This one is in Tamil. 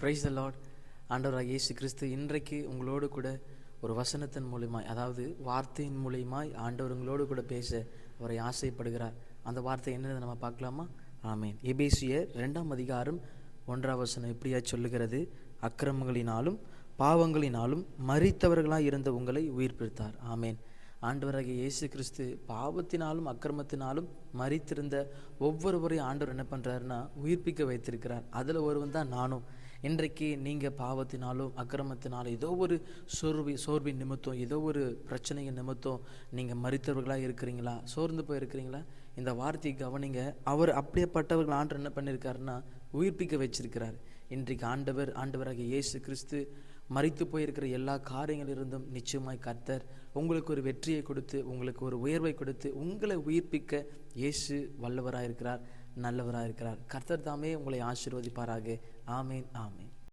பிரைஸ் த லார்ட் ஆண்டவராக இயேசு கிறிஸ்து இன்றைக்கு உங்களோடு கூட ஒரு வசனத்தின் மூலியமாய் அதாவது வார்த்தையின் மூலியமாய் ஆண்டவர் உங்களோடு கூட பேச அவரை ஆசைப்படுகிறார். அந்த வார்த்தை என்னன்னு நம்ம பார்க்கலாமா? ஆமேன். எபேசியர் ரெண்டாம் அதிகாரம் ஒன்றாம் வசனம் இப்படியா சொல்லுகிறது. அக்கிரமங்களினாலும் பாவங்களினாலும் மறித்தவர்களாக இருந்த உங்களை உயிர்ப்பித்தார். ஆமேன். ஆண்டவராகிய இயேசு கிறிஸ்து பாவத்தினாலும் அக்கிரமத்தினாலும் மறித்திருந்த ஒவ்வொருவரையும் ஆண்டவர் என்ன பண்ணுறாருன்னா உயிர்ப்பிக்க வைத்திருக்கிறார். அதில் ஒருவன் தான் நானும். இன்றைக்கு நீங்கள் பாவத்தினாலும் அக்கிரமத்தினாலும் ஏதோ ஒரு சோர்வி சோர்வின் நிமித்தம் ஏதோ ஒரு பிரச்சனையின் நிமித்தம் நீங்கள் மறித்தவர்களாக இருக்கிறீங்களா? சோர்ந்து போயிருக்கிறீங்களா? இந்த வார்த்தையை கவனிங்க. அவர் அப்படியேப்பட்டவர்கள் ஆண்டு என்ன பண்ணியிருக்காருன்னா உயிர்ப்பிக்க வச்சிருக்கிறார். இன்றைக்கு ஆண்டவர் ஆண்டவராக இயேசு கிறிஸ்து மறித்து போயிருக்கிற எல்லா காரியங்களிலிருந்தும் நிச்சயமாய் கர்த்தர் உங்களுக்கு ஒரு வெற்றியை கொடுத்து உங்களுக்கு ஒரு உயர்வை கொடுத்து உங்களை உயிர்ப்பிக்க இயேசு வல்லவராக இருக்கிறார் நல்லவராக இருக்கிறார் கர்த்தர் தாமே உங்களை ஆசீர்வதிப்பாராக. ஆமேன் ஆமேன்.